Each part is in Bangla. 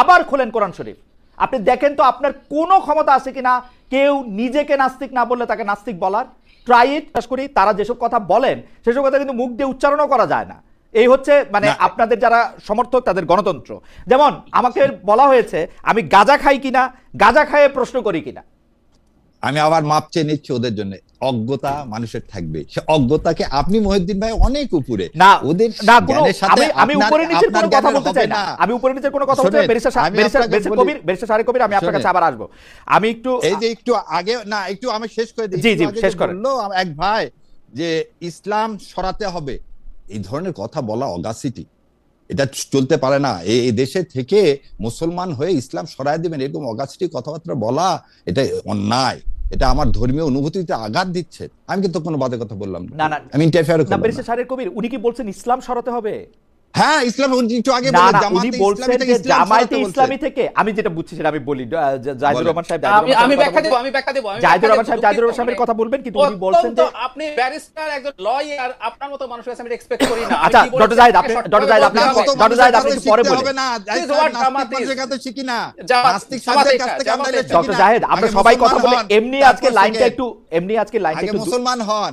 আবার খোলেন কোরআন শরীফ। আপনি দেখেন তো আপনার কোনো ক্ষমতা আছে কিনা কেউ নিজেকে নাস্তিক না বললে তাকে নাস্তিক বলার। ট্রাই ইট করি তারা যেসব কথা বলেন সেসব কথা কিন্তু মুখ দিয়ে উচ্চারণও করা যায় না। এই হচ্ছে মানে আপনাদের যারা সমর্থক তাদের গণতন্ত্র। যেমন আমাকে বলা হয়েছে আমি গাঁজা খাই কিনা গাঁজা খাইয়ে প্রশ্ন করি কিনা। আমি আবার মাপ চেয়ে নিচ্ছি ওদের জন্য। অজ্ঞতা মানুষের থাকবে। সে অজ্ঞতাকে আপনি মহিউদ্দিন ভাই অনেক উপরে। না ওদের না আমি আমি উপরে নিচের কোনো কথা বলতে চাই না। আমি উপরে নিচের কোনো কথা বলতে চাই বেরিসা বেরিসা বেরিসা কবির বেরিসা সারে কবির আমি আপনার কাছে আবার আসব। আমি একটু এই যে একটু আগে না একটু আমি শেষ করে দিই। জি, জি, শেষ যে করেন। বলল এক ভাই যে ইসলাম সরাতে হবে। এই ধরনের কথা বলা অগাসিটি। এটা চলতে পারে না। এই এই দেশে থেকে মুসলমান হয়ে ইসলাম সরায় দিবেন এরকম অগাসিটি কথাবার্তা বলা এটা অন্যায়। এটা আমার ধর্মীয় অনুভূতিতে আঘাত দিচ্ছে আমি কিন্তু কোনো বাদে কথা বললাম না, না। আমি ইন্টারফেয়ার বেরিসা না। সারের কবির উনি কি বলছেন ইসলাম সরাতে হবে হ্যাঁ ইসলাম একটু আগে জামায়াতে ইসলামী থেকে আমি যেটা বুঝছি সেটা আমি বলি জাহিদুর রহমান সাহেব আমি ব্যাখ্যা কথা দেবো বলবেন। আমি ব্যাখ্যা দেবো জাহিদুর রহমান সাহেব জাহিদুর রহমান সাহেবের কথা বলবেন কিন্তু উনি বলছেন যে আপনি ব্যারিস্টার একজন লয়ার আপনার মতো মানুষের কাছে আমি এক্সপেক্ট করি না আচ্ছা, ডক্টর জাহিদ, আপনি- ডক্টর জাহিদ, আপনি- ডক্টর জাহিদ, আপনি পরে বলেন। হবে না। নাস্তিক কাছে শিখি না। নাস্তিক কাছ থেকে আমরা। শিখি ডক্টর। জাহেদ আমরা সবাই কথা বলে এমনি আজকে লাইনটা একটু এমনি আজকে লাইনটা আগে একটু মুসলমান হন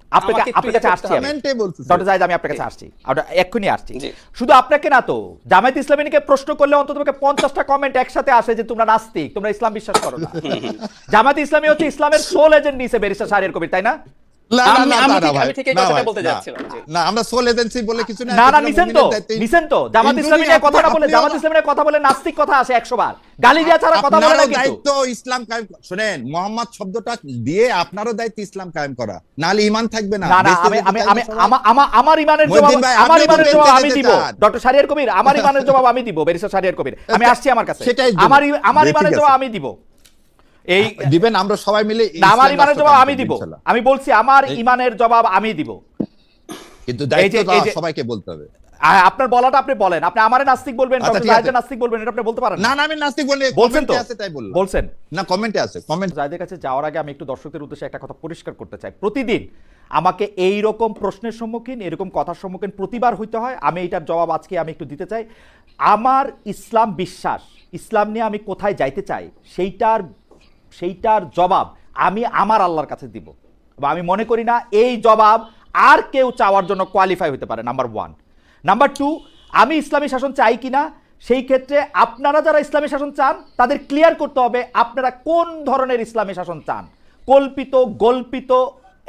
আপনাকে আপনার কাছে আসছি করতে আমি। হবে। কমেন্টে বলতেছি ডক্টর জাহিদ আমি আপনার কাছে আসছি। এক্ষুনি আসছি। শুধু আপনাকে না তো জামায়াত ইসলামীকে প্রশ্ন করলে অন্তত পঞ্চাশটা কমেন্ট একসাথে আসে যে তোমরা নাস্তিক তোমরা ইসলাম বিশ্বাস করো না। জামায়াত ইসলামী হচ্ছে ইসলামের সোল এজেন্ট নিয়েছে বেরিসা সাহের কবির তাই না? না, না, না, না, আমি আমরা সোল এজেন্সি বলে কিছু না না নিছেন তো নিছেন তো জামাত ইসলামী নিয়ে আপনি- বলে জামাত ইসলামী কথা বলে নাস্তিক কথা আসে একশো বার গালি দেওয়া ছাড়া কথা বলে না কিন্তু। দায়িত্ব ইসলাম কায়েম শুনেন মোহাম্মদ শব্দটা দিয়ে আপনারও দায়িত্ব ইসলাম কায়েম করা। নাহলে ইমান থাকবে না। না না আমি আমি আমি সবাই- আমা- আমা- আমার ইমানের জবাব আমার আপনি জবাব আমি দিব। ডক্টর কবির আমার ইমানের জবাব আমি দিব বেরিসা শাহরিয়ার কবির। আমি আসছি আমার কাছে। আমার আমার জবাব আমি দিব। এই দিবেন আমরা সবাই মিলে আমার ইমানের জবাব আমি দিব। আমি বলছি আমার ইমানের জবাব আমি দিব। কিন্তু দায়িত্ব সবাইকে বলতে হবে। আপনার বলাটা আপনি বলেন। আপনি আমারে নাস্তিক বলবেন আচ্ছা, নাস্তিক বলবেন এটা আপনি বলতে পারেন না। না আমি নাস্তিক বলে বলছেন তো? আছে তাই বললাম। বলছেন। না কমেন্টে আছে কমেন্ট জাহিদের কাছে যাওয়ার আগে আমি একটু দর্শকদের উদ্দেশ্যে একটা কথা পরিষ্কার করতে চাই। প্রতিদিন আমাকে এই রকম প্রশ্নের সম্মুখীন এরকম কথার সম্মুখীন প্রতিবার হইতে হয়। আমি এটার জবাব আজকে আমি একটু দিতে চাই। আমার ইসলাম বিশ্বাস ইসলাম নিয়ে আমি কোথায় যাইতে চাই সেইটার সেইটার জবাব আমি আমার আল্লাহর কাছে দিব। বা আমি মনে করি না এই জবাব আর কেউ চাওয়ার জন্য কোয়ালিফাই হতে পারে নাম্বার ওয়ান নাম্বার টু আমি ইসলামী শাসন চাই কিনা, সেই ক্ষেত্রে আপনারা যারা ইসলামী শাসন চান, তাদের ক্লিয়ার করতে হবে আপনারা কোন ধরনের ইসলামী শাসন চান। কল্পিত, গল্পিত,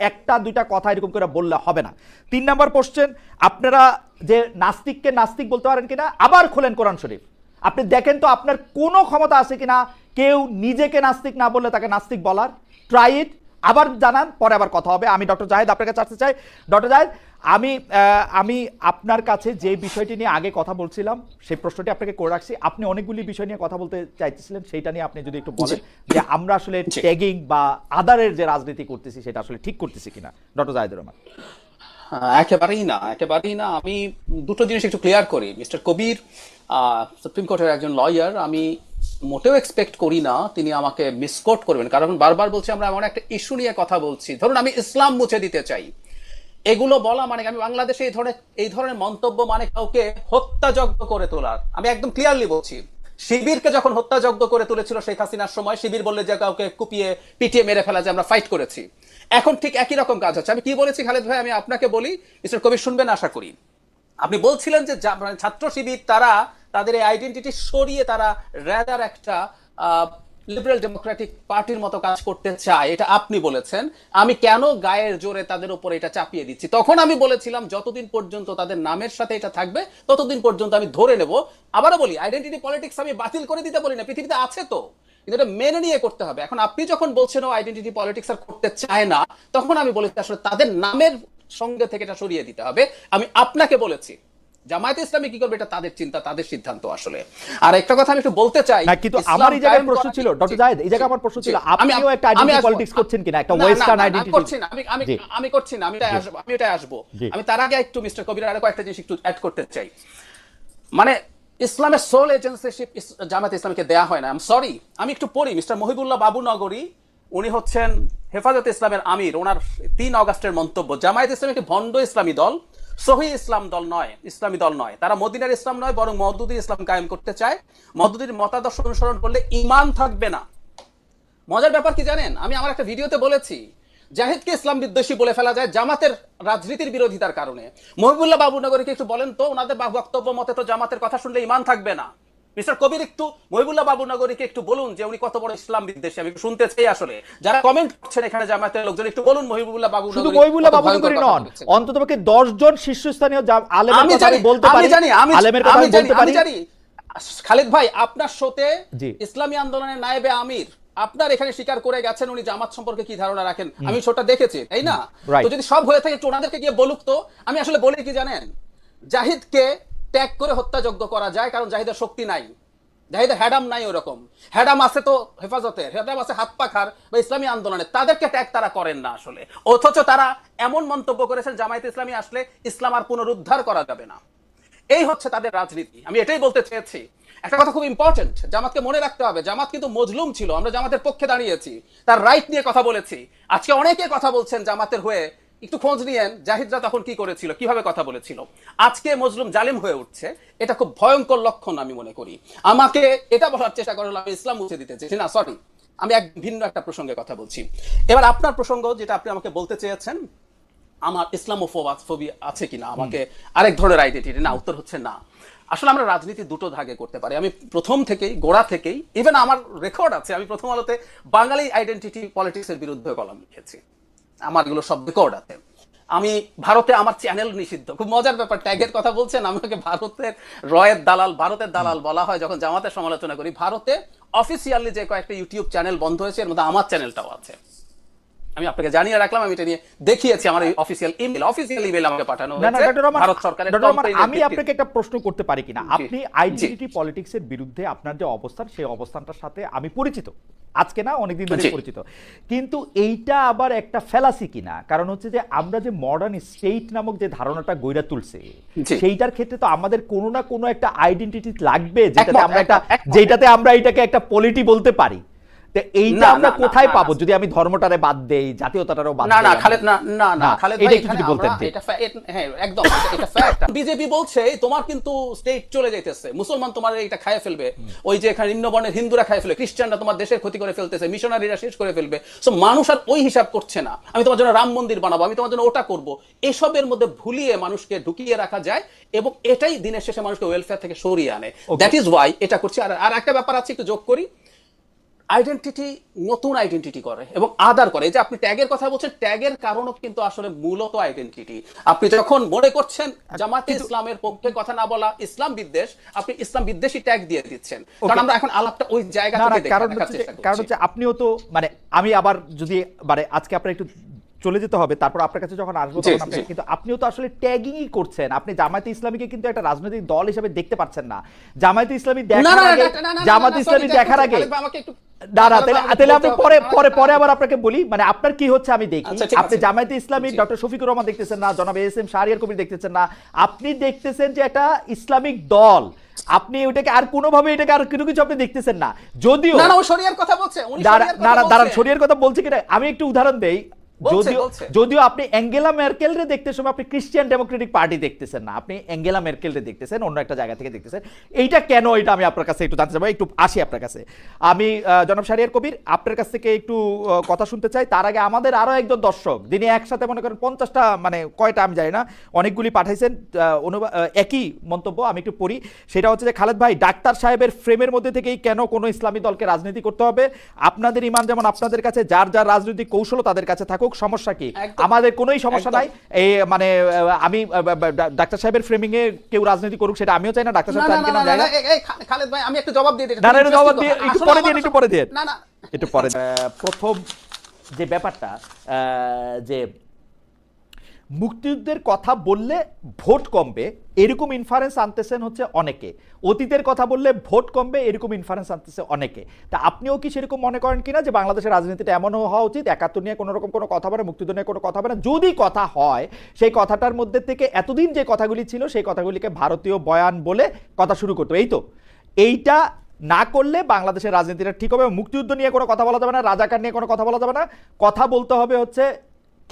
একটা, দুইটা কথা এরকম করে বললে হবে না। তিন নাম্বার কোশ্চেন আপনারা যে নাস্তিককে নাস্তিক বলতে পারেন কিনা, আবার খোলেন কোরআন শরীফ। আপনি দেখেন তো আপনার কোনো ক্ষমতা আছে কিনা কেউ নিজেকে নাস্তিক না বললে তাকে নাস্তিক বলার। ট্রাই ইট আবার জানান পরে আবার কথা হবে। আমি ডক্টর জাহেদ আপনার কাছে আসতে চাই। ডক্টর জাহেদ আমি আমি আপনার কাছে যে বিষয়টি নিয়ে আগে কথা বলছিলাম সেই প্রশ্নটি আপনাকে করে রাখছি। আপনি অনেকগুলি বিষয় নিয়ে কথা বলতে চাইতেছিলেন সেইটা নিয়ে আপনি যদি একটু বলেন যে আমরা আসলে। ট্যাগিং বা আদারের যে রাজনীতি করতেছি সেটা আসলে ঠিক করতেছি কিনা? ডক্টর জাহেদুর রহমান। হ্যাঁ, একেবারেই না একেবারেই না। আমি দুটো জিনিস একটু ক্লিয়ার করি। মিস্টার কবির সুপ্রিম কোর্টের একজন লয়ার আমি মোটেও এক্সপেক্ট করি না, তিনি আমাকে মিসকোট করবেন। কারণ বারবার বলছি, আমরা এমন একটা ইস্যু নিয়ে কথা বলছি। ধরুন, আমি ইসলাম মুছে দিতে চাই। এগুলো বলা মানে আমি বাংলাদেশে এই ধরনের এই ধরনের মন্তব্য মানে কাউকে হত্যাযজ্ঞ করে তোলার। আমি একদম ক্লিয়ারলি বলছি। শিবিরকে যখন হত্যাযজ্ঞ করে তুলেছিল শেখ হাসিনার সময়, শিবির বললে যে কাউকে কুপিয়ে, পিটিয়ে মেরে ফেলা যে আমরা ফাইট করেছি। এখন ঠিক একই রকম কাজ হচ্ছে। আমি কি বলেছি খালেদ ভাই? আমি আপনাকে বলি, মিস্টার কবির শুনবেন আশা করি। আপনি বলছিলেন যে মানে ছাত্র শিবির, তারা তাদের এই আইডেন্টিটি সরিয়ে তারা র্যাদার একটা লিবারেল ডেমোক্রেটিক পার্টির মতো কাজ করতে চায়, এটা আপনি বলেছেন। আমি কেন গায়ের জোরে তাদের উপর এটা চাপিয়ে দিচ্ছি? তখন আমি বলেছিলাম, যতদিন পর্যন্ত তাদের নামের সাথে এটা থাকবে, ততদিন পর্যন্ত আমি ধরে নেব। আবারও বলি আইডেন্টিটি পলিটিক্স আমি বাতিল করে দিতে বলি না, পৃথিবীতে আছে তো। কিন্তু এটা মেনে নিয়ে করতে হবে। এখন আপনি যখন বলছেন আইডেন্টিটি পলিটিক্স আর করতে চায় না, তখন আমি বলেছি, আসলে তাদের নামের সঙ্গে থেকে এটা সরিয়ে দিতে হবে। আমি আপনাকে বলেছি জামায়াতে ইসলামী কি করবে এটা তাদের চিন্তা তাদের সিদ্ধান্ত আসলে। আর একটা কথা আমি একটু বলতে চাই না কিন্তু ইসলাম আমার এই জায়গায় প্রশ্ন ছিল ডক্টর জায়েদ এই জায়গায় আমার প্রশ্ন ছিল আপনিও একটা আইডেন্টি। পলিটিক্স করছেন কিনা একটা ওয়েস্টার্ন আইডেন্টি করছি আমি আমি আমি করছি না আমি এটাই আসব আমি এটাই আসব। আমি তার আগে একটু মিস্টার কবির আরও কয়েকটা জিনিস একটু অ্যাড করতে চাই। মানে ইসলামের সোল এজেন্সিশিপ জামাত ইসলামকে দেয়া হয় না। আই সরি আমি একটু পড়ি মিস্টার মহিবুল্লাহ বাবু নগরী উনি হচ্ছেন হেফাজত ইসলামের আমির ওনার তিন অগাস্টের মন্তব্য জামায়াত ইসলাম একটি ভণ্ড ইসলামী দল সহি ইসলাম দল নয়, ইসলামী দল নয়। তারা মদিনার ইসলাম নয়, বরং মহদুদি ইসলাম কায়েম করতে চায়। মদুদির মতাদর্শ অনুসরণ করলে ইমান থাকবে না। মজার ব্যাপার কি জানেন? আমি আমার একটা ভিডিওতে বলেছি, জাহিদকে ইসলাম বিদ্বেষী বলে ফেলা যায় জামাতের রাজনীতির বিরোধিতার কারণে। মহিবুল্লাহ বাবুনগরীকে একটু বলেন তো, ওনাদের বক্তব্য মতে তো জামাতের কথা শুনলে ইমান থাকবে না। মিস্টার কবির একটু মহিবুল্লাহ বাবুনগরীকে একটু বলুন যে উনি কত বড় ইসলাম বিদ্বেষী আমি শুনতে চাই আসলে। যারা কমেন্ট করছেন এখানে জামাতের লোকজন একটু বলুন মহিবুল্লাহ বাবু শুধু মহিবুল্লাহ বাবুনগরী নন অন্ততপক্ষে দশ জন শীর্ষস্থানীয় আলেমের আমি কথা জানি আমি বলতে আমি পারি জানি আমি আলেমের কথা আমি আমি জানি বলতে আমি পারি। জানি। খালিদ ভাই আপনার শোতে ইসলামী আন্দোলনের নায়েবে আমির আপনার এখানে স্বীকার করে গেছেন উনি জামাত সম্পর্কে কি ধারণা রাখেন? আমি শোটা দেখেছি তাই না. তো যদি সব হয়ে থাকে একটু ওনাদেরকে গিয়ে বলুক তো। আমি আসলে বলি কি জানেন? জাহিদকে ট্যাগ করে হত্যাযোগ্য করা যায়, কারণ জাহিদের শক্তি নাই। জাহিদের হ্যাডাম নাই ওরকম। হ্যাডাম আছে তো হেফাজতের, হ্যাডাম আছে হাত পাখার বা ইসলামী আন্দোলনের। তাদেরকে ট্যাগ তারা করেন না আসলে। অথচ তারা এমন মন্তব্য করেছেন, জামায়াত ইসলামী আসলে ইসলাম আর পুনরুদ্ধার করা যাবে না। এই হচ্ছে তাদের রাজনীতি। আমি এটাই বলতে চেয়েছি। একটা কথা খুব ইম্পর্টেন্ট জামাতকে মনে রাখতে হবে, জামাত কিন্তু মজলুম ছিল, আমরা জামাতের পক্ষে দাঁড়িয়েছি। তার রাইট নিয়ে কথা বলেছি। আজকে অনেকে কথা বলছেন জামাতের হয়ে একটু খোঁজ নিয়েন জাহিদরা তখন কি করেছিল কীভাবে কথা বলেছিল। আজকে মজলুম জালিম হয়ে উঠছে এটা খুব ভয়ঙ্কর লক্ষণ আমি মনে করি। আমাকে এটা বলার চেষ্টা করল আমি ইসলাম মুছে দিতে চেয়েছি। না সরি আমি এক ভিন্ন একটা প্রসঙ্গে কথা বলছি। এবার আপনার প্রসঙ্গ যেটা আপনি আমাকে বলতে চেয়েছেন আমার ইসলামোফোবি আছে কিনা আমাকে আরেক ধরনের আইডেন্টিটি না উত্তর হচ্ছে না। আসলে আমরা রাজনীতি দুটো ভাগে করতে পারি। আমি প্রথম থেকেই গোড়া থেকেই ইভেন আমার রেকর্ড আছে আমি প্রথম আলোতে বাঙালি আইডেন্টিটি পলিটিক্সের বিরুদ্ধে কলম লিখেছি। আমার এগুলো সব রেকর্ড আছে। আমি ভারতে আমার চ্যানেল নিষিদ্ধ। খুব মজার ব্যাপার ট্যাগের কথা বলছেন, আমাকে ভারতের রয়ের দালাল, ভারতের দালাল বলা হয় যখন জামাতের সমালোচনা করি। ভারতে অফিসিয়ালি যে কয়েকটা ইউটিউব চ্যানেল বন্ধ হয়েছে, এর মধ্যে আমার চ্যানেলটাও আছে। আমি আপনাকে জানিয়ে রাখলাম আমি এটা নিয়ে দেখিয়েছি আমার অফিসিয়াল ইমেল অফিসিয়াল ইমেল আমাকে পাঠানো হয়েছে। ভারত সরকারের এর আমি। আপনাকে একটা প্রশ্ন করতে পারি কিনা? আপনি। আইডেন্টিটি পলিটিক্সের বিরুদ্ধে আপনার যে অবস্থান সেই অবস্থানটার সাথে আমি পরিচিত। আজকে না অনেকদিন ধরে পরিচিত। কিন্তু এইটা আবার একটা ফেলাসি কিনা? কারণ হচ্ছে যে আমরা যে মডার্ন স্টেট নামক যে ধারণাটা গইরা তুলছে সেইটার ক্ষেত্রে তো আমাদের কোনো না কোনো একটা আইডেন্টিটি লাগবে যেটাতে আমরা একটা। যেটাতে আমরা এটাকে একটা পলিটি বলতে পারি। এইটা আমরা না, না, কোথায় পাবো? যদি আমি ধর্মটারে বাদ দেই জাতীয়তাটারও বাদ না না খালেদ না না না না, খালেদ ভাই একটু বলতেন এটা হ্যাঁ একদম এটা- এটা ফ্যাক্ট বিজেপি বলছে তোমার কিন্তু স্টেট চলে যাইতেছে। মুসলমান তোমার এটা খায় ফেলবে। ওই যে এখানে নিম্নবর্ণের হিন্দুরা খায় ফেলবে খ্রিস্টানরা তোমার দেশের ক্ষতি করে ফেলতেছে মিশনারিরা শেষ করে ফেলবে। সো মানুষ আর ওই হিসাব করছে না। আমি তোমার জন্য রাম মন্দির বানাবো আমি তোমার জন্য ওটা করব। এসবের মধ্যে ভুলিয়ে মানুষকে ঢুকিয়ে রাখা যায় এবং এটাই দিনের শেষে মানুষকে ওয়েলফেয়ার থেকে সরিয়ে আনে। দ্যাট ইজ ওয়াই এটা করছি। আর আর একটা ব্যাপার আছে একটু যোগ করি। আইডেন্টিটি নতুন আইডেন্টিটি করে এবং আদার করে। যে আপনি ট্যাগের কথা বলছেন ট্যাগের কারণও কিন্তু আসলে মূলত আইডেন্টিটি আপনি যখন মনে করছেন জামাতে ইসলামের পক্ষে কথা না বলা ইসলাম বিদ্বেষ আপনি ইসলাম বিদ্বেষী ট্যাগ দিয়ে দিচ্ছেন। কারণ আমরা এখন আলাপটা ওই জায়গা থেকে কারণ হচ্ছে আপনিও তো মানে আমি আবার যদি মানে আজকে আপনার একটু চলে যেতে হবে তারপর আপনার কাছে যখন আসব তখন আপনাকে কিন্তু আপনিও তো আসলে ট্যাগিংই করছেন। আপনি জামায়াতে ইসলামীকে কিন্তু একটা রাজনৈতিক দল হিসেবে দেখতে পাচ্ছেন না। জামায়াতে ইসলামী দেখার আগে না, না, না, জামায়াতে ইসলামী দেখার আগে না না তাহলে আপনি পরে পরে পরে আবার আপনাকে বলি মানে আপনার কি হচ্ছে আমি দেখি। আচ্ছা, আপনি জামায়াতে ইসলামী ডক্টর শফিকুর রহমান দেখতেছেন না জনাব এস এম শাহরিয়ার কবির দেখতেছেন না। আপনি দেখতেছেন যে একটা ইসলামিক দল। আপনি ওটাকে আর কোনোভাবে এটাকে আর কোনো কিছু আপনি দেখতেছেন না। যদিও না না ও শরিয়ার কথা বলছে উনি শরিয়ার কথা না দাঁড়ান। কথা বলছি কিনা? আমি একটু উদাহরণ দেই। যদিও আপনি অ্যাঙ্গেলা মেরকেল রে দেখতে সময় আপনি ক্রিশ্চিয়ান ডেমোক্রেটিক পার্টি দেখতেছেন না। আপনি অ্যাঙ্গেলা মেরকেল রে দেখতেছেন অন্য একটা জায়গা থেকে দেখতেছেন। এইটা কেন? এটা আমি আপনার কাছে একটু জানতে চাবো একটু আসি আপনার কাছে। আমি জনাব শাহরিয়ার কবির আপনার কাছ থেকে একটু কথা শুনতে চাই। তার আগে আমাদের আরও একজন দর্শক যিনি একসাথে মনে করেন পঞ্চাশটা মানে কয়টা আমি জানি না অনেকগুলি পাঠাইছেন আহ, একই মন্তব্য আমি একটু পড়ি। সেটা হচ্ছে যে খালেদ ভাই ডাক্তার সাহেবের ফ্রেমের মধ্যে থেকেই কেন কোনো ইসলামী দলকে রাজনীতি করতে হবে? আপনাদের ইমান যেমন আপনাদের কাছে যার যার রাজনৈতিক কৌশল তাদের কাছে থাকুক সমস্যা কি? আমাদের কোনোই সমস্যা নাই। এই মানে আহ, আমি ডাক্তার সাহেবের ফ্রেমিং এ কেউ রাজনীতি করুক সেটা আমিও চাই না ডাক্তার সাহেব জানেন চান না কিনা খালেদ ভাই আমি একটু জবাব দিয়ে দিই না, না, জবাব দিয়ে- একটু পরে দিন, একটু পরে দিন। না না। একটু পরে আহ, প্রথম যে ব্যাপারটা আহ, যে মুক্তিযুদ্ধের কথা বললে ভোট কমবে, এরকম ইনফারেন্স আনতেছেন হচ্ছে অনেকে। অতীতের কথা বললে ভোট কমবে, এরকম ইনফারেন্স আনতেছে অনেকে। তা আপনিও কি সেরকম মনে করেন কিনা যে বাংলাদেশের রাজনীতিটা এমনও হওয়া উচিত? একাত্তর নিয়ে কোনো রকম কোনো কথা বলে মুক্তিযুদ্ধ নিয়ে কোনো কথা বলে যদি কথা হয়, সেই কথাটার মধ্যে থেকে এতদিন যে কথাগুলি ছিল, সেই কথাগুলিকে ভারতীয় বয়ান বলে কথা শুরু করতো। এই তো, এইটা না করলে বাংলাদেশের রাজনীতিটা ঠিক হবে মুক্তিযুদ্ধ নিয়ে কোনো কথা বলা যাবে না, রাজাকার নিয়ে কোনো কথা বলা যাবে না। কথা বলতে হবে হচ্ছে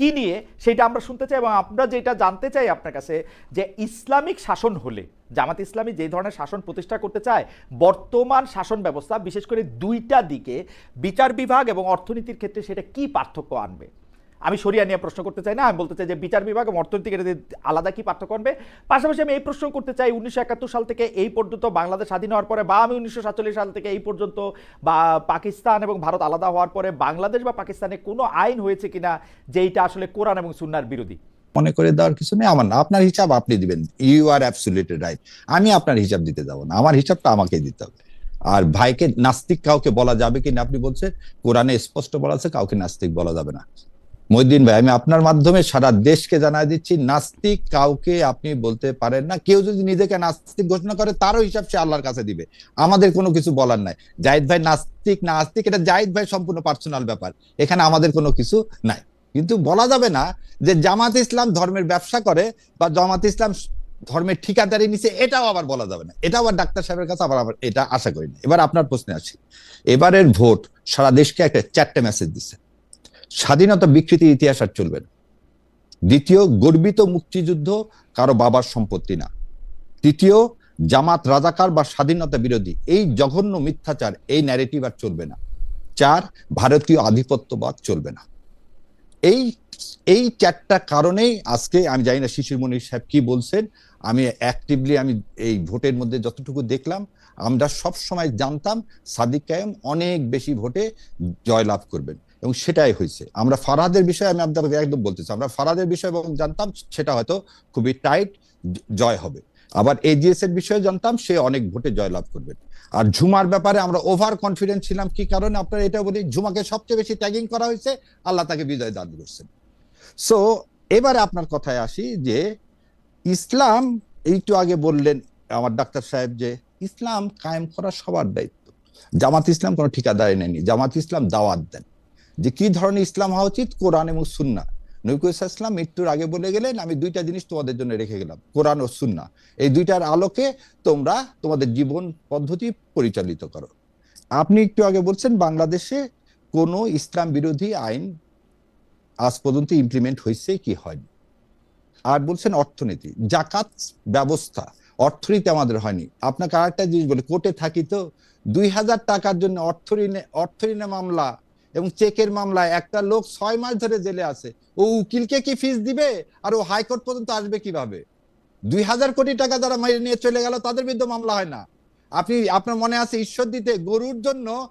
কি নিয়ে সেটা আমরা শুনতে চাই এবং আমরা যেটা জানতে চাই আপনার কাছে যে ইসলামিক শাসন হলে, জামাত ইসলামী যে ধরনের শাসন প্রতিষ্ঠা করতে চায়, বর্তমান শাসন ব্যবস্থা বিশেষ করে দুইটা দিকে বিচার বিভাগ এবং অর্থনীতির ক্ষেত্রে সেটা কি পার্থক্য আনবে? আমি সরিয়া নিয়ে প্রশ্ন করতে চাই না, আমি বলতে চাই যে বিচার বিভাগ এবং অর্থনৈতিক এটাতে আলাদা কি পার্থক্য আনবে? পাশাপাশি আমি এই প্রশ্ন করতে চাই, উনিশশো একাত্তর সাল থেকে এই পর্যন্ত বাংলাদেশ স্বাধীন হওয়ার পরে বা আমি উনিশশো সাতচল্লিশ সাল থেকে এই পর্যন্ত বা পাকিস্তান এবং ভারত আলাদা হওয়ার পরে বাংলাদেশ বা পাকিস্তানে কোনো আইন হয়েছে কিনা, যেইটা আসলে কোরআন এবং সুন্নার বিরোধী? মনে করে দেওয়ার কিছু নেই, আমার না। আপনার হিসাব আপনি দিবেন। ইউ আর অ্যাবসুলেটেড রাইট আমি আপনার হিসাব দিতে যাব না। আমার হিসাবটা আমাকে দিতে হবে। আর ভাইকে নাস্তিক কাউকে বলা যাবে কিনা আপনি বলছেন, কোরআনে স্পষ্ট বলা আছে, কাউকে নাস্তিক বলা যাবে না। মহিদ্দিন ভাই, আমি আপনার মাধ্যমে সারা দেশকে জানাই দিচ্ছি, নাস্তিক কাউকে আপনি বলতে পারেন না। কেউ যদি নিজেকে নাস্তিক ঘোষণা করে, তারও হিসাব সে আল্লাহর কাছে দিবে। আমাদের কোনো কিছু বলার নাই। জাহিদ ভাই নাস্তিক, না আস্তিক, এটা জাহিদ ভাই সম্পূর্ণ পার্সোনাল ব্যাপার। এখানে আমাদের কোনো কিছু নাই। কিন্তু বলা যাবে না যে জামাত ইসলাম ধর্মের ব্যবসা করে বা জামাত ইসলাম ধর্মের ঠিকাদারি নিছে, এটাও আবার বলা যাবে না। এটাও আবার ডাক্তার সাহেবের কাছে আবার আবার এটা আশা করি না। এবার আপনার প্রশ্নে আসি। এবারের ভোট সারা দেশকে একটা চারটে মেসেজ দিচ্ছে স্বাধীনতা বিকৃতির ইতিহাস আর চলবে না। দ্বিতীয়, গর্বিত মুক্তিযুদ্ধ কারও বাবার সম্পত্তি না। তৃতীয়, জামাত রাজাকার বা স্বাধীনতা বিরোধী, এই জঘন্য মিথ্যাচার, এই ন্যারেটিভ আর চলবে না। চার, ভারতীয় আধিপত্যবাদ চলবে না। এই এই চারটা কারণেই আজকে আমি জানি না শিশির মনির সাহেব কি বলছেন, আমি অ্যাক্টিভলি আমি এই ভোটের মধ্যে যতটুকু দেখলাম, আমরা সব সময় জানতাম সাদিক কায়েম অনেক বেশি ভোটে জয়লাভ করবেন। এবং সেটাই হয়েছে। আমরা ফারাদের বিষয়ে আমি আপনাকে একদম বলতে চাই আমরা ফারাদের বিষয়ে এবং জানতাম সেটা হয়তো খুবই টাইট জয় হবে। আবার এজিএস এর বিষয়ে জানতাম সে অনেক ভোটে জয়লাভ করবেন আর ঝুমার ব্যাপারে আমরা ওভার কনফিডেন্ট ছিলাম কি কারণে? আপনারা এটা বলি, ঝুমাকে সবচেয়ে বেশি ট্যাগিং করা হয়েছে, আল্লাহ তাকে বিজয় দান করছেন। সো এবারে আপনার কথায় আসি যে, ইসলাম, একটু আগে বললেন আমার ডাক্তার সাহেব যে, ইসলাম কায়েম করা সবার দায়িত্ব। জামাত ইসলাম কোনো ঠিকাদারি নেয়নি। জামাত ইসলাম দাওয়াত দেন। যে কি ধরনের ইসলাম হওয়া উচিত? কোরআন এবং সুন্না ইসলাম মৃত্যুর আগে বলে গেলেন, আমি দুইটা জিনিস তোমাদের জন্য রেখে গেলাম, কোরআন ও সুন্না এই দুইটার আলোকে তোমরা তোমাদের জীবন পদ্ধতি পরিচালিত করো। আপনি একটু আগে বলছেন, বাংলাদেশে কোনো ইসলাম বিরোধী আইন আজ পর্যন্ত ইমপ্লিমেন্ট হয়েছে কি হয়নি? আর বলছেন অর্থনীতি জাকাত ব্যবস্থা, অর্থনীতি আমাদের হয়নি। আপনাকে আরেকটা জিনিস বলে, কোর্টে থাকি তো দুই হাজার টাকার জন্য অর্থ অর্থঋণে অর্থঋণে মামলা এবং চেকের মামলায় একটা লোক ছয় মাস ধরে জেলে আছে। ও উকিলকে কি ফিস দিবে? আর ও হাইকোর্ট পর্যন্ত আসবে কীভাবে? দুই হাজার কোটি টাকা যারা মাইরে নিয়ে চলে গেল, তাদের বিরুদ্ধে মামলা হয় না। আপনি, আপনার মনে আছে ঈশ্বর দিতে গরুর জন্য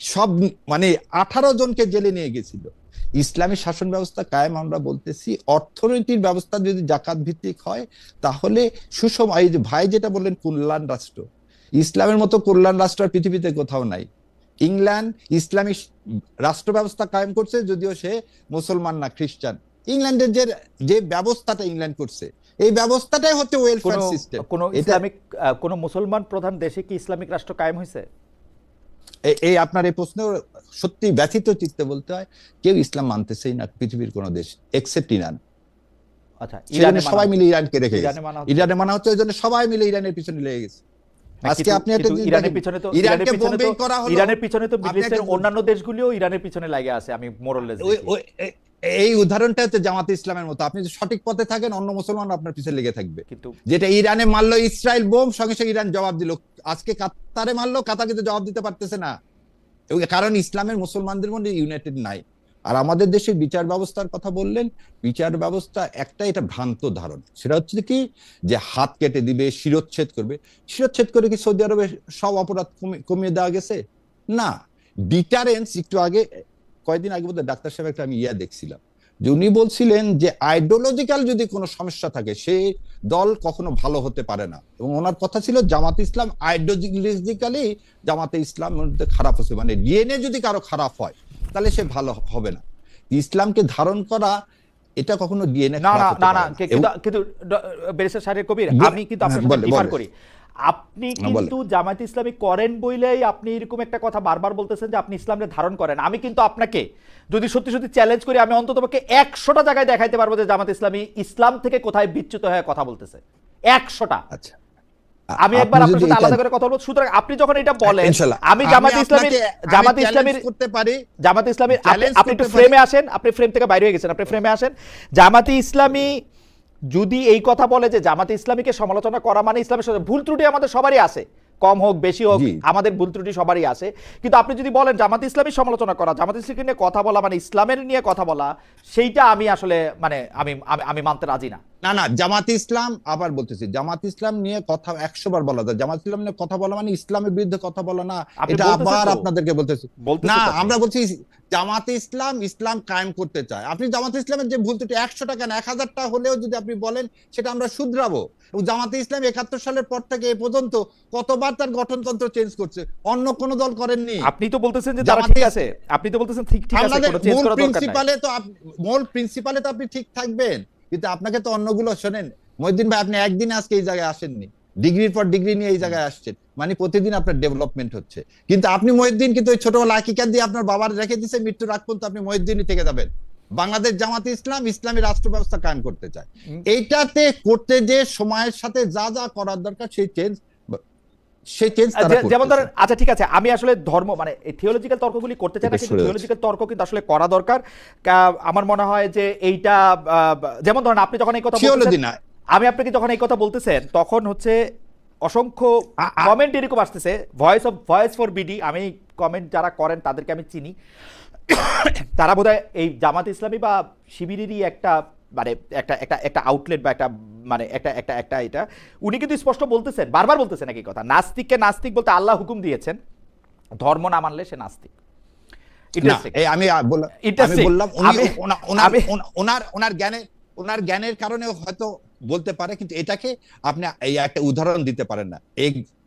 সব মানে আঠারো জনকে জেলে নিয়ে গেছিল। ইসলামী শাসন ব্যবস্থা কায়েম, আমরা বলতেছি অর্থনীতির ব্যবস্থা যদি জাকাত ভিত্তিক হয়, তাহলে সুষম ভাই যেটা বললেন, কল্যাণ রাষ্ট্র। ইসলামের মতো কল্যাণ রাষ্ট্র পৃথিবীতে কোথাও নাই। ইংল্যান্ড ইসলামী রাষ্ট্র ব্যবস্থা কায়েম করছে যদিও সে মুসলমান না খ্রিস্টান। ইংল্যান্ডের যে যে ব্যবস্থাটা ইংল্যান্ড করছে এই ব্যবস্থাটাই হচ্ছে ওয়েলফেয়ার সিস্টেম কোন ইসলামিক কোন মুসলমান প্রধান দেশে কি ইসলামিক রাষ্ট্র কায়েম হয়েছে? এই আপনার এই প্রশ্ন সত্যি ব্যথিত চিত্তে বলতে হয় কেউ ইসলাম মানতেছেই না পৃথিবীর কোন দেশ এক্সেপ্ট ইরান। আচ্ছা মানা সবাই মিলে ইরানকে রেখে ইরানে মানা হচ্ছে। ইরানে মানা হচ্ছে ওই জন্য সবাই মিলে ইরানের পিছনে লেগে গেছে। আজকে আপনি একটা ইরানের পিছনে তো ইরানকে ইরানের পিছনে তো করা হলো। ইরানের পিছনে তো একটা- অন্যান্য দেশগুলিও ইরানের পিছনে লাগে আছে আমি এ- এই উদাহরণটা হচ্ছে জামাত ইসলামের মতো। আপনি যদি সঠিক পথে থাকেন অন্য মুসলমান আপনার পিছনে লেগে থাকবে। কিন্তু যেটা ইরানে মারলো ইসরায়েল বোম সঙ্গে সঙ্গে ইরান জবাব দিল। আজকে কাতারে মারলো কাতার কিন্তু জবাব দিতে পারতেছে না। কারণ ইসলামের মুসলমানদের মধ্যে ইউনাইটেড নাই। আর আমাদের দেশের বিচার ব্যবস্থার কথা বললেন, বিচার ব্যবস্থা একটা এটা ভ্রান্ত ধারণ। সেটা হচ্ছে কি, যে হাত কেটে দিবে, শিরোচ্ছেদ করবে। শিরোচ্ছেদ করে কি সৌদি আরবে সব অপরাধ কমিয়ে দেওয়া গেছে? না। ডিটারেন্স একটু আগে, কয়েকদিন আগে বোধহয় ডাক্তার সাহেব একটা আমি ইয়া দেখছিলাম, যে উনি বলছিলেন যে আইডিওলজিক্যাল যদি কোনো সমস্যা থাকে, সে দল কখনো ভালো হতে পারে না। এবং ওনার কথা ছিল জামাত ইসলাম আইডিওলজিক্যালি জামাতে ইসলাম খারাপ হচ্ছে। মানে ডিএনএ যদি কারও খারাপ হয় তাহলে সে ভালো হবে না। ইসলামকে ধারণ করা এটা কখনো ডিএনএ না না না না কিন্তু কিন্তু ব্যারিস্টার কবির আমি কিন্তু আপনার হ্যাঁ, সাথে ডিফার করি। আপনি কিন্তু জামায়াত ইসলামী করেন বইলেই আপনি এরকম একটা কথা বারবার বলতেছেন যে আপনি ইসলামকে ধারণ করেন। আমি কিন্তু আপনাকে যদি সত্যি সত্যি চ্যালেঞ্জ করি আমি অন্তত পক্ষে একশোটা জায়গায় দেখাইতে পারব যে জামাত ইসলামী ইসলাম থেকে কোথায় বিচ্যুত হয়ে কথা বলতেছে। একশোটা। আচ্ছা। আমি একবার আপনার সাথে আলাদা করে কথা বলব। সুতরাং আপনি যখন এটা বলেন আমি জামাত ইসলামের জামাত ইসলামের ইসলামীর করতে পারি। জামাত ইসলামের আপনি- একটু ফ্রেমে আসেন আপনি ফ্রেম থেকে বাইরে হয়ে গেছেন আপনি ফ্রেমে আসেন। জামাতি ইসলামী যদি এই কথা বলে যে জামাতে ইসলামীকে সমালোচনা করা মানে ইসলামের সাথে ভুল ত্রুটি আমাদের সবারই আছে কম হোক বেশি হোক আমাদের ভুল ত্রুটি সবারই আছে। কিন্তু আপনি যদি বলেন জামাত ইসলামী সমালোচনা করা জামাত ইসলামকে নিয়ে কথা বলা মানে ইসলামের নিয়ে কথা বলা সেইটা আমি আসলে মানে আমি আমি- আমি মানতে রাজি না। না না জামাত ইসলাম আবার বলতেছি জামাত ইসলাম নিয়ে কথা একশো বার বলা যায়। জামাত ইসলাম নিয়ে কথা বলা মানে ইসলামের বিরুদ্ধে কথা বলা না এটা আবার আপনাদেরকে বলতেছি। না আমরা বলছি জামাত ইসলাম ইসলাম কায়েম করতে চায়। আপনি জামাত ইসলামের যে ভুল ত্রুটি একশো টাকা না এক হাজারটা হলেও যদি আপনি বলেন সেটা আমরা শুধরাবো। এবং জামাতে ইসলাম একাত্তর সালের পর থেকে এ পর্যন্ত কতবার তার গঠনতন্ত্র চেঞ্জ করছে? অন্য কোন দল করেননি। আপনি তো বলতেছেন যে তারা ঠিক আছে। আপনি তো বলতেছেন ঠিক ঠিক আছে কোনো চেঞ্জ মূল দরকার প্রিন্সিপালে তো মূল প্রিন্সিপালে তো আপনি ঠিক থাকবেন। কিন্তু আপনাকে তো অন্যগুলো শোনেন। মহিউদ্দিন ভাই আপনি একদিন আজকে এই জায়গায় আসেননি। ডিগ্রির পর ডিগ্রি নিয়ে এই জায়গায় আসছেন। মানে প্রতিদিন আপনার ডেভেলপমেন্ট হচ্ছে। কিন্তু আপনি মহিউদ্দিন কিন্তু ওই ছোটবেলা হাকিকাত দিয়ে আপনার বাবার রেখে দিছে মৃত্যুর আগ পর্যন্ত আপনি মহিউদ্দিনই থেকে যাবেন। বাংলাদেশ জামাত ইসলাম ইসলামী রাষ্ট্র ব্যবস্থা কায়েম করতে চায়। এইটাতে করতে যে সময়ের সাথে যা যা করার দরকার সেই চেঞ্জ সেই চেঞ্জ তারা যে- যেমন ধরেন আচ্ছা ঠিক আছে আমি আসলে ধর্ম মানে থিওলজিক্যাল তর্কগুলি করতে চাই না কিন্তু থিওলজিক্যাল তর্ক কিন্তু আসলে করা দরকার। আমার মনে হয় যে এইটা আহ, যেমন ধরেন আপনি যখন এই কথা বলতেছেন না। আমি আপনাকে যখন এই কথা বলতেছেন তখন হচ্ছে অসংখ্য কমেন্ট এরকম আসতেছে voice of voice for BD আমি কমেন্ট যারা করেন তাদেরকে আমি চিনি। তারা বোধহয় এই জামাত ইসলামী বা শিবিরেরই একটা মানে একটা একটা একটা আউটলেট বা একটা মানে একটা একটা একটা এটা। উনি কিন্তু স্পষ্ট বলতেছেন বারবার বলতেছেন একই কথা নাস্তিককে নাস্তিক বলতে আল্লাহ হুকুম দিয়েছেন ধর্ম না মানলে সে নাস্তিক. এই আমি বললাম ওনার জ্ঞানের ওনার জ্ঞানের কারণে হয়তো বলতে পারে কিন্তু এটাকে আপনি এই একটা উদাহরণ দিতে পারেন না।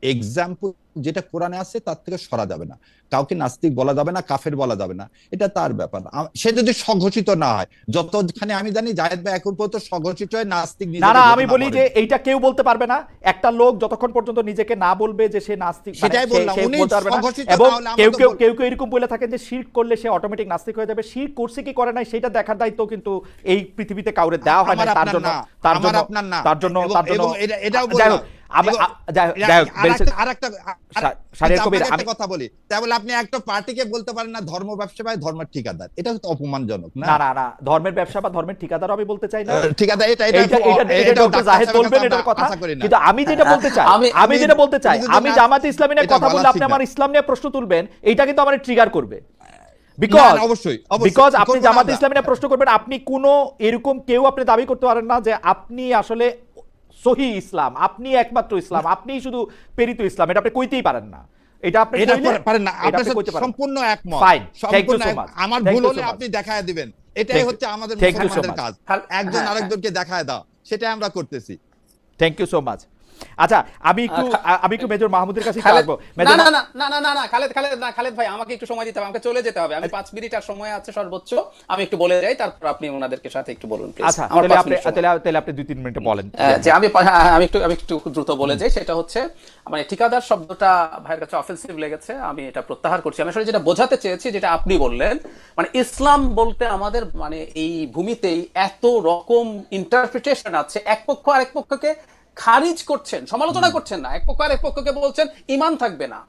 এক্সাম্পল যেটা কোরআনে আছে তার থেকে সরা যাবে না। কাউকে নাস্তিক বলা যাবে না কাফের বলা যাবে না। এটা তার ব্যাপার। সে যদি স্বঘোষিত না হয় যতখানে আমি জানি জায়েদ ভাই এখন পর্যন্ত স্বঘোষিত হয়ে নাস্তিক না না আমি বলি যে। এইটা কেউ বলতে পারবে না। একটা লোক যতক্ষণ পর্যন্ত নিজেকে না বলবে যে সে নাস্তিক মানে সেটাই বললাম, উনি স্বঘোষিত এবং কেউ কেউ কেউ কেউ এরকম বলে থাকেন যে শির করলে সে অটোমেটিক নাস্তিক হয়ে যাবে। শির করছে কি করে নাই সেটা দেখার দায়িত্ব কিন্তু এই পৃথিবীতে কাউরে দেওয়া হয় না তার জন্য তার জন্য তার জন্য তার জন্য এটাও আমি এবং- আ- যাই হোক- এরা- যাই হোক আরেকটা- বেরিস্টার- আরেকটা- শা- শাহরিয়ার কিন্তু কবির, আপনাকে আমি- একটা কথা বলি। তাই আপনি একটা পার্টিকে বলতে পারেন না ধর্ম ব্যবসা ভাই ধর্মের ঠিকাদার। এটা তো অপমানজনক না? না না না ধর্মের ব্যবসা বা ধর্মের ঠিকাদার আমি বলতে চাই না। ঠিকাদার এটা এটা এইটা এইটা এটা ডক্টর জাহেদ বলবেন এটার কথা। আশা করি না। কিন্তু আমি যেটা বলতে চাই আমি- যেটা বলতে চাই আমি জামাত ইসলামী নিয়ে কথা বলা বললে আপনি আমার ইসলাম নিয়ে প্রশ্ন তুলবেন এইটা কিন্তু আমার ট্রিগার করবে। বিকজ অবশ্যই। বিকজ আপনি জামাত। ইসলামী নিয়ে প্রশ্ন করবেন আপনি কোনো এরকম কেউ আপনি দাবি করতে পারেন না যে আপনি আসলে সহি ইসলাম আপনি একমাত্র ইসলাম আপনি শুধু প্রেরিত ইসলাম এটা আপনি কইতেই পারেন না। এটা আপনি পারেন না আপনার সাথে সম্পূর্ণ একমত। আমার ভুল হলে আপনি দেখায় দিবেন। এটাই হচ্ছে আমাদের মুসলমানদের কাজ। হ্যাঁ, একজন। আরেকজনকে দেখায় দাও সেটাই আমরা করতেছি। থ্যাংক ইউ সো মাচ আচ্ছা আমি একটু আমি একটু মেজর মাহমুদের কাছে আসব না না না না না না খালেদ খালেদ না খালেদ ভাই আমাকে একটু সময় দিতে হবে আমাকে চলে যেতে হবে। আমি পাঁচ মিনিট আর সময় আছে সর্বোচ্চ আমি একটু বলে যাই তারপর আপনি ওনাদেরকে সাথে একটু বলুন। আচ্ছা তাহলে আপনি তাহলে আপনি দুই তিন মিনিটে বলেন। যে আমি হ্যাঁ, হ্যাঁ, আমি একটু আমি একটু দ্রুত বলে যাই সেটা হচ্ছে মানে ঠিকাদার শব্দটা ভাইয়ের কাছে অফেন্সিভ লেগেছে আমি এটা প্রত্যাহার করছি। আমি আসলে যেটা বোঝাতে চেয়েছি যেটা আপনি বললেন মানে ইসলাম বলতে আমাদের মানে এই ভূমিতেই এত রকম ইন্টারপ্রিটেশন আছে। এক পক্ষ আরেক পক্ষকে খারিজ করছেন সমালোচনা করছেন না। এক পক্ষ আরেক পক্ষকে বলছেন ইমান থাকবে না।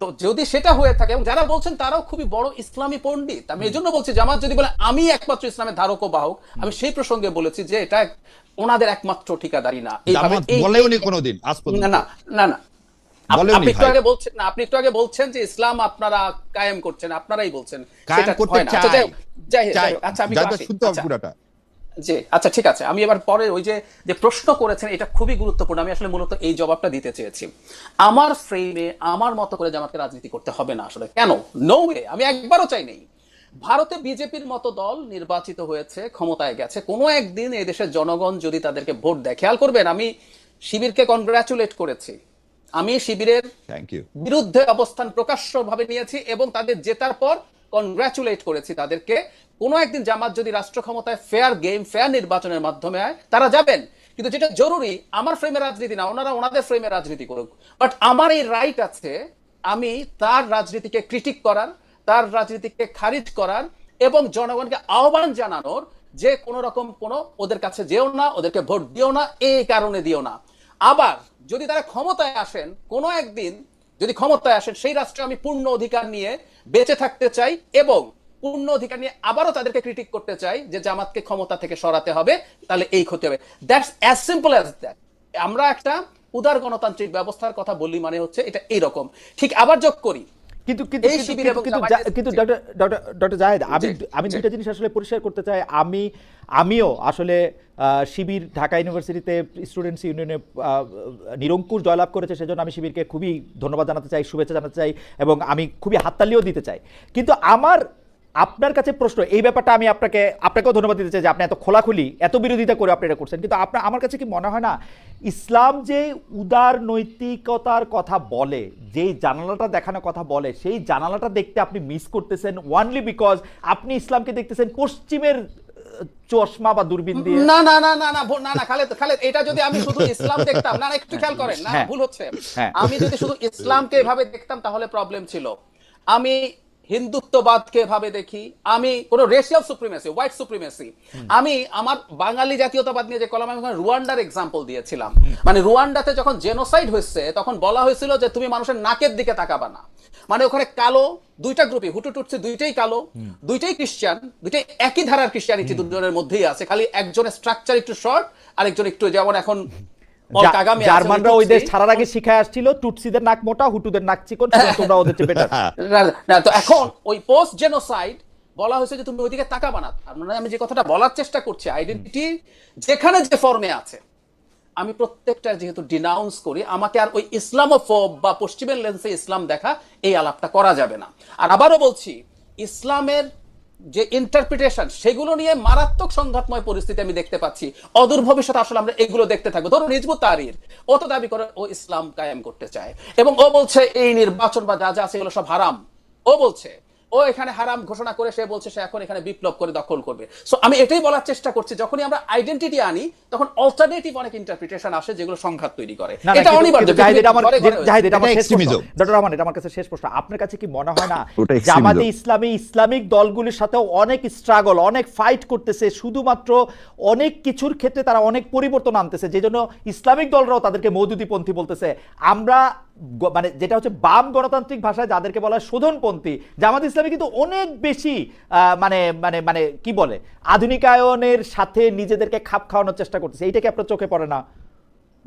তো যদি সেটা হয়ে থাকে এবং যারা বলছেন তারাও খুবই বড় ইসলামী পণ্ডিত। আমি এই জন্য বলছি জামাত যদি বলে আমি একমাত্র ইসলামের ধারক ও বাহক আমি সেই প্রসঙ্গে বলেছি যে এটা ওনাদের একমাত্র ঠিকাদারি না। বলেওনি কোনোদিন না না না না। আপ- আপনি একটু আগে বলছেন না আপনি একটু আগে বলছেন যে ইসলাম আপনারা কায়েম করছেন আপনারাই বলছেন। সেটা করতে হয় না। আচ্ছা। আচ্ছা আমি। শুনতে হবে। পুরাটা। জি আচ্ছা ঠিক আছে। আমি এবার পরে ওই যে যে প্রশ্ন করেছেন, এটা খুবই গুরুত্বপূর্ণ। আমি আসলে মূলত এই জবাবটা দিতে চেয়েছি। আমার ফ্রেমে আমার মতো করে জামাতকে রাজনীতি করতে হবে না আসলে। কেন? নো ওয়ে আমি একবারও চাই নেই। ভারতে বিজেপির মতো দল নির্বাচিত হয়েছে, ক্ষমতায় গেছে। কোনো একদিন এই দেশের জনগণ যদি তাদেরকে ভোট দেয়, খেয়াল করবেন, আমি শিবিরকে কনগ্রাচুলেট করেছি। আমি শিবিরের থ্যাংক ইউ বিরুদ্ধে অবস্থান প্রকাশ্যভাবে নিয়েছি এবং তাদের জেতার পর কনগ্রাচুলেট করেছি তাদেরকে। কোনো একদিন জামাত যদি রাষ্ট্র ক্ষমতায় ফেয়ার গেম ফেয়ার নির্বাচনের মাধ্যমে হয় তারা যাবেন। কিন্তু যেটা জরুরি আমার ফ্রেমে রাজনীতি না ওনারা ওনাদের ফ্রেমে রাজনীতি করুক। বাট আমার এই রাইট আছে আমি তার রাজনীতিকে ক্রিটিক করার তার রাজনীতিকে খারিজ করার এবং জনগণকে আহ্বান জানানোর যে কোনো রকম কোনো ওদের কাছে যেও না ওদেরকে ভোট দিও না এই কারণে দিও না। আবার যদি তারা ক্ষমতায় আসেন, কোনো একদিন যদি ক্ষমতায় আসেন, সেই রাষ্ট্রে আমি পূর্ণ অধিকার নিয়ে বেঁচে থাকতে চাই এবং পূর্ণ অধিকার নিয়ে আবারও তাদেরকে ক্রিটিক করতে চাই যে জামাতকে ক্ষমতা থেকে সরাতে হবে, তাহলে এই ক্ষতি হবে। That's as simple as that আমরা একটা উদার গণতান্ত্রিক ব্যবস্থার কথা বলি মানে হচ্ছে এটা এইরকম ঠিক আবার যোগ করি। কিন্তু কিন্তু কিন্তু- কিন্তু-। ডক্টর ডক্টর ডক্টর জাহেদ আমি আমি দুইটা জিনিস আসলে পরিষ্কার করতে চাই। আমি আমিও আসলে শিবির ঢাকা ইউনিভার্সিটিতে স্টুডেন্টস ইউনিয়নে নিরঙ্কুশ জয়লাভ করেছে সেজন্য আমি শিবিরকে খুবই ধন্যবাদ জানাতে চাই শুভেচ্ছা জানাতে চাই এবং আমি খুবই হাততালিও দিতে চাই। কিন্তু আমার আপনার কাছে প্রশ্ন এই ব্যাপারটা আমি আপনাকে আপনাকেও ধন্যবাদ দিতে চাই যে আপনি এত খোলাখুলি এত বিরোধিতা করে আপনি এটা করছেন কিন্তু আপনার আমার কাছে কি মনে হয় না ইসলাম যে উদার নৈতিকতার কথা বলে যেই জানালাটা দেখানোর কথা বলে সেই জানালাটা দেখতে আপনি মিস করতেছেন ওয়ানলি বিকজ আপনি ইসলামকে দেখতেছেন পশ্চিমের চশমা বা দূরবীন দিয়ে না না না না না না না খালেদ খালেদ এটা যদি আমি শুধু ইসলাম দেখতাম না না একটু খেয়াল করেন না হ্যাঁ। ভুল হচ্ছে হ্যাঁ। আমি যদি শুধু ইসলামকে এভাবে দেখতাম তাহলে প্রবলেম ছিল আমি হিন্দুত্ববাদকে এভাবে দেখি, আমি কোন রেশিয়াল সুপ্রিমেসি হোয়াইট সুপ্রিমেসি আমি আমার বাঙালি জাতীয়তাবাদ নিয়ে যে কলম, আমি রুয়ান্ডার এক্সাম্পল দিয়েছিলাম। মানে রুয়ান্ডাতে যখন জেনোসাইড হয়েছে, তখন বলা হয়েছিল যে তুমি মানুষের নাকের দিকে তাকাবা না। মানে ওখানে কালো দুইটা গ্রুপে হুটু দুইটাই কালো, দুইটাই খ্রিস্টান দুইটাই একই ধারার খ্রিস্টানিটি দুজনের মধ্যেই আছে। খালি একজনের স্ট্রাকচার একটু শর্ট আর একজন একটু যেমন এখন জার্মানরা ওই দেশ ছাড়ার আগে শিখায় আসছিল টুটসিদের নাক মোটা হুটুদের নাক চিকন তোমরা ওদের চেয়ে বেটার না, না তো এখন ওই পোস্ট জেনোসাইড বলা হয়েছে যে তুমি ওইদিকে তাকাবা না। মানে আমি যে কথাটা বলার চেষ্টা করছি আইডেন্টিটি যেখানে যে ফর্মে আছে আমি প্রত্যেকটা যেহেতু ডিনাউন্স করি আমাকে আর ওই ইসলামোফোব বা পশ্চিমের লেন্সে ইসলাম দেখা এই আলাপটা করা যাবে না। আর আবারও বলছি ইসলামের যে ইন্টারপ্রিটেশন সেগুলো নিয়ে মারাত্মক সংঘাতময় পরিস্থিতি আমি দেখতে পাচ্ছি। অদূর ভবিষ্যতে আসলে আমরা এগুলো দেখতে থাকব। ধরুন হিজবুত তারির, ও তো দাবি করে ও ইসলাম কায়েম করতে চায়। এবং ও বলছে, এই নির্বাচন বা যা যা আছে এগুলো সব হারাম। ও বলছে ও এখানে হারাম ঘোষণা করে সে বলছে সে এখন এখানে বিপ্লব করে দখল করবে। সো আমি এটাই বলার চেষ্টা করছি যখনই আমরা আইডেন্টিটি আনি তখন অল্টারনেটিভ অনেক ইন্টারপ্রিটেশন আসে যেগুলো সংঘাত তৈরি করে। এটা অনিবার্য জাহিদ, এটা আমার- জাহিদ, এটা আমার শেষ প্রশ্ন। ডক্টর রহমান, এটা আমার কাছে শেষ প্রশ্ন। আপনার কাছে কি মনে হয় না জামাতে ইসলামী ইসলামিক দলগুলির সাথেও অনেক স্ট্রাগল অনেক ফাইট করতেছে শুধুমাত্র অনেক কিছুর ক্ষেত্রে তারা অনেক পরিবর্তন আনতেছে যে জন্য ইসলামিক দলরাও তাদেরকে মৌদুদিপন্থী বলতেছে। আমরা মানে যেটা হচ্ছে বাম গণতান্ত্রিক ভাষায় যাদেরকে বলা হয় শোধনপন্থী জামাত ইসলামী কিন্তু অনেক বেশি মানে মানে মানে কি বলে, আধুনিকায়নের সাথে নিজেদেরকে খাপ খাওয়ানোর চেষ্টা করতেছে। এইটাকে আপনার চোখে পড়ে না?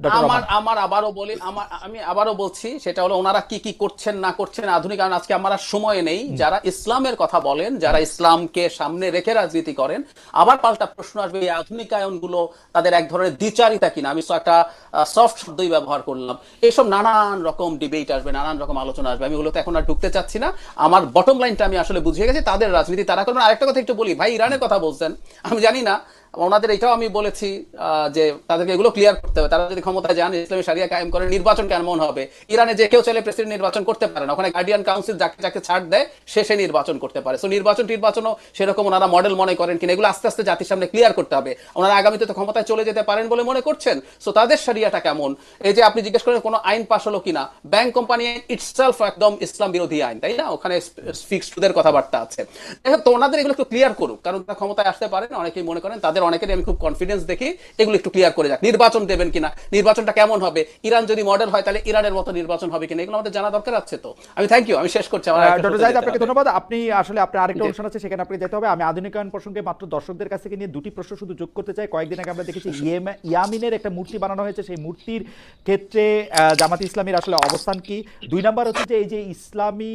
আমার? আমার আবারও বলি আমার আমি আবারও বলছি সেটা হলো ওনারা কি কি করছেন না করছেন আধুনিক কারণ আজকে আমার সময় নেই। যারা ইসলামের কথা বলেন যারা ইসলামকে সামনে রেখে রাজনীতি করেন আবার পাল্টা প্রশ্ন আসবে এই আধুনিকায়নগুলো তাদের এক ধরনের দ্বিচারিতা কিনা? আমি একটা সফট শব্দই ব্যবহার করলাম। এইসব নানান রকম ডিবেট আসবে নানান রকম আলোচনা আসবে। আমি ওগুলোতে এখন আর ঢুকতে চাচ্ছি না। আমার বটম লাইনটা আমি আসলে বুঝিয়ে গেছি তাদের রাজনীতি তারা করবেন। আরেকটা কথা একটু বলি ভাই ইরানের কথা বলছেন। আমি জানি না ওনাদের এটাও আমি বলেছি যে তাদেরকে এগুলো ক্লিয়ার করতে হবে। তারা যদি ক্ষমতায় যান, ইসলামী সারিয়া কায়েম করে নির্বাচন কেমন হবে? ইরানে যে কেউ চাইলে প্রেসিডেন্ট নির্বাচন করতে পারে না, ওখানে গার্ডিয়ান কাউন্সিল যাকে যাকে ছাড় দেয়, সে সে নির্বাচন করতে পারে। সো নির্বাচন নির্বাচনও সেরকম ওনারা মডেল মনে করেন কিনা, এগুলো আস্তে আস্তে জাতির সামনে ক্লিয়ার করতে হবে। ওনারা আগামীতে তো ক্ষমতায় চলে যেতে পারেন বলে মনে করছেন। সো তাদের সারিয়াটা কেমন? এই যে আপনি জিজ্ঞেস করেন, কোনো আইন পাশ হলো কিনা? ব্যাংক কোম্পানি ইটসেলফ একদম ইসলাম বিরোধী আইন, তাই না? ওখানে ফিক্সড সুদের কথাবার্তা আছে। তো ওনাদের এগুলো একটু ক্লিয়ার করুক, কারণ তারা ক্ষমতায় আসতে পারেন অনেকেই মনে করেন তাদের অনেকেরই আমি খুব কনফিডেন্স দেখি এগুলো একটু ক্লিয়ার করে যাক নির্বাচন দেবেন কিনা নির্বাচনটা কেমন হবে ইরান যদি মডেল হয় তাহলে ইরানের মতো নির্বাচন হবে কিনা এগুলো আমাদের জানা দরকার আছে তো। আমি থ্যাংক ইউ আমি শেষ করছি আমার ডক্টর জাহিদ আপনাকে ধন্যবাদ। আপনি আসলে আপনার আরেকটা। অনুষ্ঠান আছে সেখানে আপনাকে যেতে হবে। আমি আধুনিকায়ন প্রসঙ্গে মাত্র দর্শকদের কাছ থেকে নিয়ে দুটি প্রশ্ন শুধু যোগ করতে চাই। কয়েকদিন আগে আমরা দেখেছি ইয়েমে- ইয়ামিনের একটা মূর্তি বানানো হয়েছে। সেই মূর্তির ক্ষেত্রে জামাত ইসলামীর আসলে অবস্থান কি? দুই নাম্বার হচ্ছে যে এই যে ইসলামী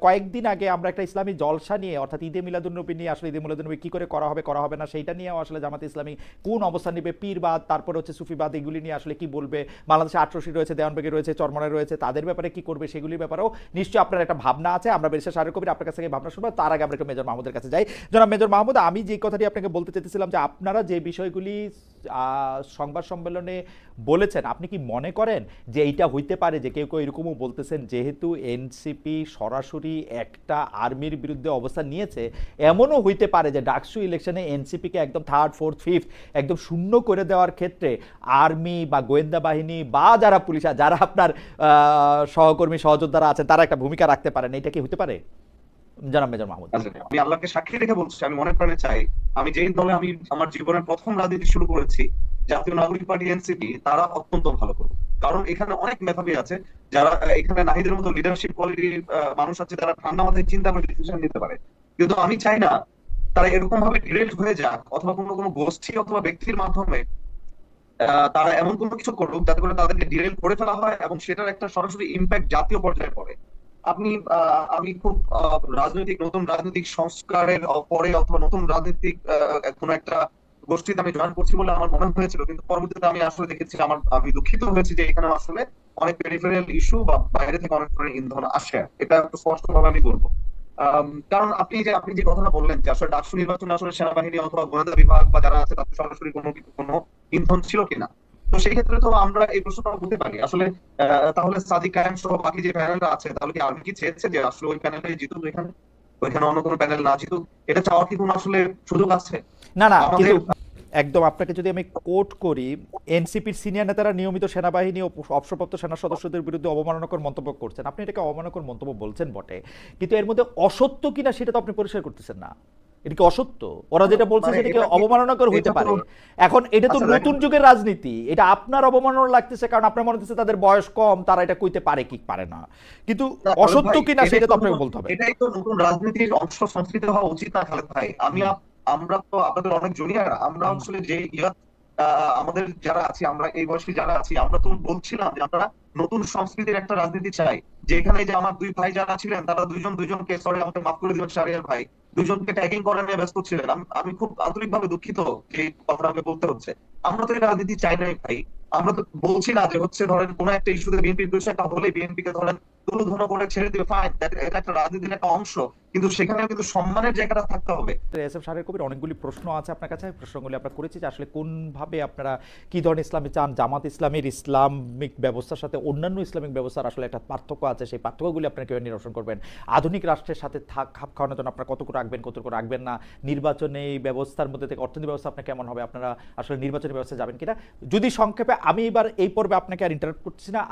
কয়েকদিন আগে আমরা একটা ইসলামী জলসা নিয়ে অর্থাৎ ঈদে মিলাদুন্নবী নিয়ে আসলে ঈদে মিলাদুন্নবী কি করে করা হবে করা হবে না সেইটা নিয়েও আসলে জামাত ইসলামী কোন অবস্থান নিবে? পীরবাদ তারপর হচ্ছে সুফিবাদ এগুলি নিয়ে আসলে কি বলবে? বাংলাদেশে আটরশি রয়েছে, দেওয়ানবেগে রয়েছে চরমনে রয়েছে, তাদের ব্যাপারে কি করবে সেগুলির ব্যাপারেও নিশ্চয়ই আপনার একটা ভাবনা আছে। আমরা বেশি সারের কবির আপনার কাছ থেকে ভাবনা শুনব, তার আগে আমরা একটু মেজর মাহমুদের কাছে যাই। জনাব মেজর মাহমুদ, আমি যে কথাটি আপনাকে বলতে চাইতেছিলাম যে আপনারা যে বিষয়গুলি সংবাদ সম্মেলনে বলেছেন, আপনি কি মনে করেন যে এইটা হইতে পারে যে কেউ কেউ এরকমও বলতেছেন, যেহেতু এনসিপি সরাসরি একটা আর্মির বিরুদ্ধে অবস্থান নিয়েছে, এমনও হইতে পারে যে ডাকসু ইলেকশনে এনসিপিকে একদম থার্ড ফোর্থ ফিফথ একদম শূন্য করে দেওয়ার ক্ষেত্রে আর্মি বা গোয়েন্দা বাহিনী বা যারা পুলিশ, যারা আপনার সহকর্মী, সহযোদ্ধারা আছেন, তারা একটা ভূমিকা রাখতে পারেন এটা কি হতে পারে? জানাব মেজর মাহমুদ। আচ্ছা, আমি আল্লাহকে সাক্ষী রেখে বলছি আমি মনে প্রাণে চাই আমি যেই দলে আমি আমার জীবনের প্রথম রাজনীতি শুরু করেছি জাতীয় নাগরিক পার্টি এনসিপি তারা অত্যন্ত ভালো করবে কারণ এখানে অনেক মেধাবী আছে যারা এখানে নাহিদের মতো লিডারশিপ কোয়ালিটির মানুষ আছে যারা ঠান্ডা মাথায় চিন্তা করে ডিসিশন নিতে পারে। কিন্তু আমি চাই না তারা এরকম ভাবে ডিরেক্ট হয়ে যাক অথবা কোনো কোনো গোষ্ঠী অথবা ব্যক্তির মাধ্যমে তারা এমন কোনো কিছু করুক যাতে করে তাদেরকে ডিরেল করে ফেলা হয় এবং সেটার একটা সরাসরি ইম্প্যাক্ট জাতীয় পর্যায়ে পড়ে। আপনি আমি খুব রাজনৈতিক, নতুন রাজনৈতিক সংস্কারের পরে অথবা নতুন রাজনৈতিক কোনো একটা গোষ্ঠীতে আমি জয়েন করছি বলে আমার মনে হয়েছিল। কিন্তু পরবর্তীতে আমি আসলে দেখেছি আমার, আমি দুঃখিত হয়েছি যে এখানে আসলে অনেক পেরিফেরিয়াল ইস্যু বা বাইরে থেকে অনেক ধরনের ইন্ধন আসে। এটা একটু স্পষ্ট ভাবে আমি বলব। কারণ আপনি যে আপনি যে কথাটা বললেন যে আসলে ডাকসু নির্বাচনে আসলে সেনাবাহিনী অথবা গোয়েন্দা বিভাগ বা যারা আছে তাদের সরাসরি কোনো কোনো ইন্ধন ছিল কিনা। তো সেই ক্ষেত্রে তো আমরা এই প্রশ্নটা করতে পারি। আসলে তাহলে সাদিক কায়েম সহ বাকি যে প্যানেলটা আছে তাহলে কি আর্মি কি চেয়েছে যে আসলে ওই প্যানেলে জিতুক এখানে? ওইখানে অন্য কোনো প্যানেল না জিতুক? এটা চাওয়ার কি কোনো আসলে সুযোগ আছে? না না কিন্তু একদম আপনাকে যদি আমি কোট করি এনসিপির সিনিয়র নেতারা নিয়মিত সেনাবাহিনী ও অবসরপ্রাপ্ত সেনা সদস্যদের বিরুদ্ধে অবমাননাকর মন্তব্য করছেন। আপনি এটাকে অবমাননাকর মন্তব্য বলছেন বটে। কিন্তু এর মধ্যে অসত্য কিনা সেটা তো আপনি পরিষ্কার করতেছেন না। এটা কি অসত্য? ওরা যেটা বলছে মানে সেটা কি অবমাননাকর হইতে পারে। এখন এটা তো আচ্ছা, নতুন যুগের রাজনীতি। এটা আপনার অবমাননা লাগতেছে কারণ আপনার মনে হচ্ছে তাদের বয়স কম তারা এটা কইতে পারে কি পারে না। কিন্তু অসত্য কিনা সেটা তো আপনাকে বলতে হবে। এটাই তো নতুন রাজনীতির অংশ সংস্কৃতি হওয়া উচিত না খালেদ ভাই। আমি আমরা তো আপনাদের অনেক জুনিয়র আমরা আসলে যে ইয়াত আমাদের যারা আছি আমরা এই বয়সী যারা আছি আমরা তো বলছিলাম যে আমরা নতুন সংস্কৃতির একটা রাজনীতি চাই। যে এখানে যে আমার দুই ভাই যারা ছিলেন তারা দুইজন দুইজনকে সরি আমাকে মাফ করে দিবেন শাহরিয়ার ভাই দুজনকে ট্যাগিং করা নিয়ে ব্যস্ত ছিলেন। আমি- খুব আন্তরিকভাবে দুঃখিত এই কথাটা আমাকে বলতে হচ্ছে। আমরা তো এই রাজনীতি চাই নাই ভাই। আমরা তো বলছি না যে হচ্ছে ধরেন কোন একটা ইস্যুতে বিএনপি দুই একটা হলে বিএনপি কে ধরেন আধুনিক রাষ্ট্রের সাথে খাপ খাওয়ানোর জন্য আপনারা কতটুকু রাখবেন কতটুকু রাখবেন না? নির্বাচনে ব্যবস্থার মধ্যে থেকে অর্থনীতি ব্যবস্থা আপনার কেমন হবে? আপনারা আসলে নির্বাচনী ব্যবস্থা যাবেন কিনা? যদি সংক্ষেপে আমি এবার এই পর্বে আপনাকে আর ইন্টারাপ্ট করছি না